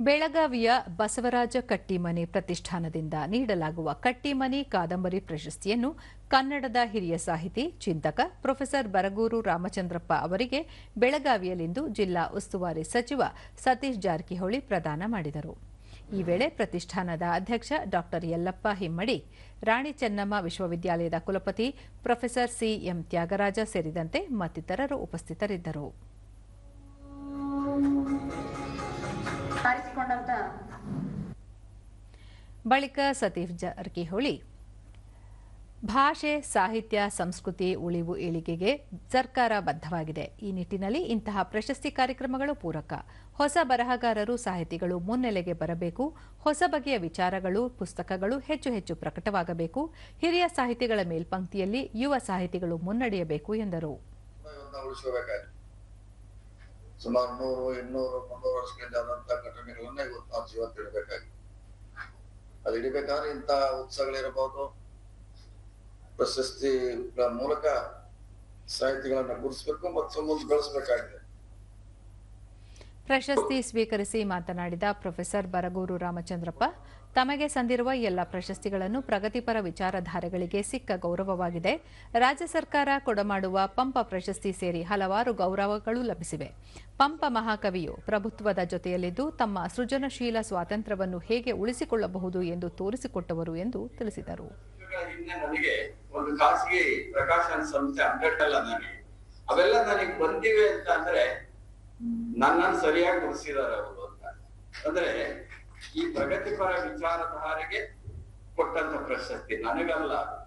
ಬೆಳಗಾವಿಯ ಬಸವರಾಜ ಕಟ್ಟಿಮನಿ ಪ್ರತಿಷ್ಠಾನದಿಂದ ನೀಡಲಾಗುವ ಕಟ್ಟಿಮನಿ ಕಾದಂಬರಿ ಪ್ರಶಸ್ತಿಯನ್ನು ಕನ್ನಡದ ಹಿರಿಯ ಸಾಹಿತಿ, ಚಿಂತಕ ಪ್ರೊಫೆಸರ್ ಬರಗೂರು ರಾಮಚಂದ್ರಪ್ಪ ಅವರಿಗೆ ಬೆಳಗಾವಿಯಲ್ಲಿಂದು ಜಿಲ್ಲಾ ಉಸ್ತುವಾರಿ ಸಚಿವ ಸತೀಶ್ ಜಾರಕಿಹೊಳಿ ಪ್ರದಾನ ಮಾಡಿದರು. ಈ ವೇಳೆ ಪ್ರತಿಷ್ಠಾನದ ಅಧ್ಯಕ್ಷ ಡಾ. ಯಲ್ಲಪ್ಪ ಹಿಮ್ಮಡಿ, ರಾಣಿ ಚೆನ್ನಮ್ಮ ವಿಶ್ವವಿದ್ಯಾಲಯದ ಕುಲಪತಿ ಪ್ರೊಫೆಸರ್ ಸಿಎಂ ತ್ಯಾಗರಾಜ ಸೇರಿದಂತೆ ಮತ್ತಿತರರು ಉಪಸ್ಥಿತರಿದ್ದರು. ಬಳಿಕ ಸತೀಶ್ ಜಾರಕಿಹೊಳಿ. ಭಾಷೆ, ಸಾಹಿತ್ಯ, ಸಂಸ್ಕೃತಿ, ಉಳಿವು ಏಳಿಗೆಗೆ ಸರ್ಕಾರ ಬದ್ಧವಾಗಿದೆ. ಈ ನಿಟ್ಟಿನಲ್ಲಿ ಇಂತಹ ಪ್ರಶಸ್ತಿ ಕಾರ್ಯಕ್ರಮಗಳು ಪೂರಕ. ಹೊಸ ಬರಹಗಾರರು, ಸಾಹಿತಿಗಳು ಮುನ್ನೆಲೆಗೆ ಬರಬೇಕು. ಹೊಸ ಬಗೆಯ ವಿಚಾರಗಳು, ಪುಸ್ತಕಗಳು ಹೆಚ್ಚು ಹೆಚ್ಚು ಪ್ರಕಟವಾಗಬೇಕು. ಹಿರಿಯ ಸಾಹಿತಿಗಳ ಮೇಲ್ಪಂಕ್ತಿಯಲ್ಲಿ ಯುವ ಸಾಹಿತಿಗಳು ಮುನ್ನಡೆಯಬೇಕು ಎಂದರು. ಸುಮಾರು ನೂರು, ಇನ್ನೂರು, ಮುನ್ನೂರು ವರ್ಷಗಳಿಂದ ಆದಂತಹ ಘಟನೆಗಳನ್ನೇ ಇವತ್ತು ನಾವು ಇಡಬೇಕಾಗಿದೆ ಅದು ಇಡಬೇಕಾದ್ರೆ ಇಂತಹ ಉತ್ಸವಗಳಿರಬಹುದು ಪ್ರಶಸ್ತಿಗಳ ಮೂಲಕ ಸಾಹಿತಿಗಳನ್ನ ಗುರುಸ್ಬೇಕು ಮತ್ತು ಮುಂದೆ ಬೆಳೆಸಬೇಕಾಗಿದೆ. ಪ್ರಶಸ್ತಿ ಸ್ವೀಕರಿಸಿ ಮಾತನಾಡಿದ ಪ್ರೊಫೆಸರ್ ಬರಗೂರು ರಾಮಚಂದ್ರಪ್ಪ, ತಮಗೆ ಸಂದಿರುವ ಎಲ್ಲ ಪ್ರಶಸ್ತಿಗಳನ್ನು ಪ್ರಗತಿಪರ ವಿಚಾರಧಾರೆಗಳಿಗೆ ಸಿಕ್ಕ ಗೌರವವಾಗಿದೆ. ರಾಜ್ಯ ಸರ್ಕಾರ ಕೊಡಮಾಡುವ ಪಂಪ ಪ್ರಶಸ್ತಿ ಸೇರಿ ಹಲವಾರು ಗೌರವಗಳು ಲಭಿಸಿವೆ. ಪಂಪ ಮಹಾಕವಿಯು ಪ್ರಭುತ್ವದ ಜೊತೆಯಲ್ಲಿದ್ದು ತಮ್ಮ ಸೃಜನಶೀಲ ಸ್ವಾತಂತ್ರ್ಯವನ್ನು ಹೇಗೆ ಉಳಿಸಿಕೊಳ್ಳಬಹುದು ಎಂದು ತೋರಿಸಿಕೊಟ್ಟವರು ಎಂದು ತಿಳಿಸಿದರು. ಅವೆಲ್ಲ ನನಗೆ ಬಂದಿವೆ ಅಂತ ಅಂದ್ರೆ ನನ್ನನ್ನು ಸರಿಯಾಗಿ ಗುರುಸಿದ್ದಾರೆ ಅವರು ಅಂತ. ಅಂದ್ರೆ ಈ ಪ್ರಗತಿಪರ ವಿಚಾರಧಾರೆಗೆ ಕೊಟ್ಟಂತ ಪ್ರಶಸ್ತಿ ನನಗಲ್ಲ.